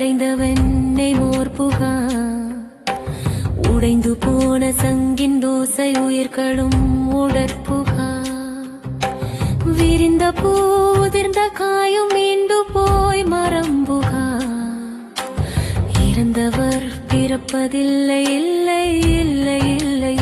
அடைந்தவன் நெய்மோர் புகா. உடைந்து போன சங்கின் தோசை உயிர்களும் உடற்புகா விரிந்த பூ உதிர்ந்த காயும் மீண்டு போய் மரம்புகா இறந்தவர் பிறப்பதில்லை இல்லை இல்லை இல்லை.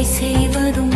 ஆசை செய்வதும்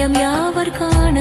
இதயம் யாவர் காண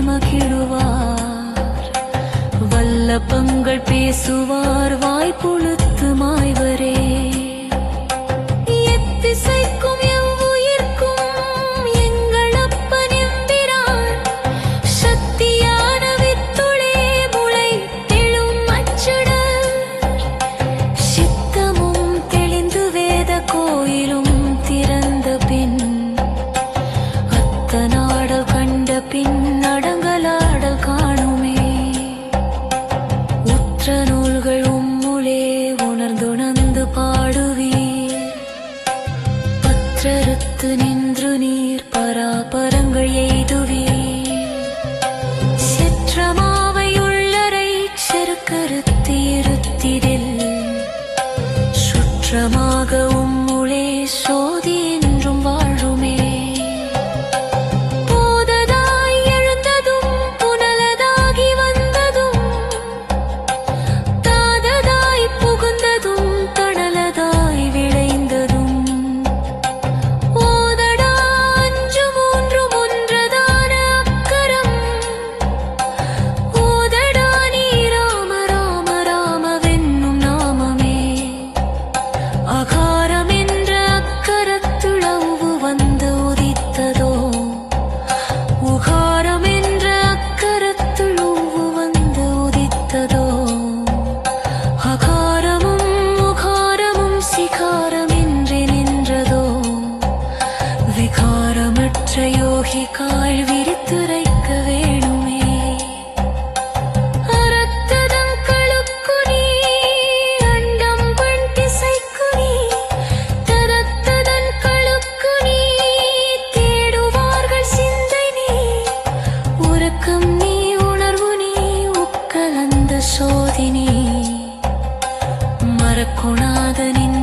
மகிழுவார். வல்ல பங்கள் பேசுவார் வாய்ப்புழுத்து மாய்வரே. உறக்கம் நீ உணர்வு நீ உட்கலந்த சோதினி மறக்குணாத நின்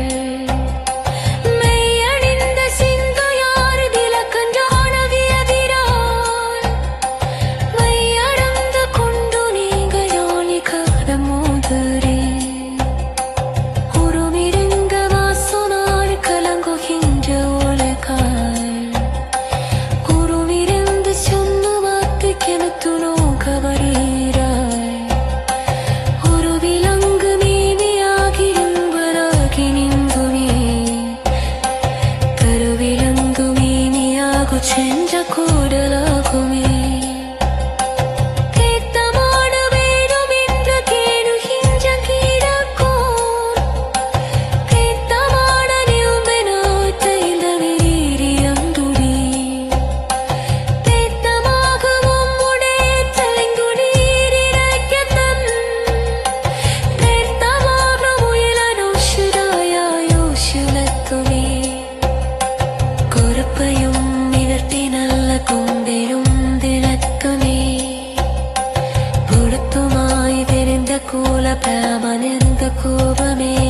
கோபமே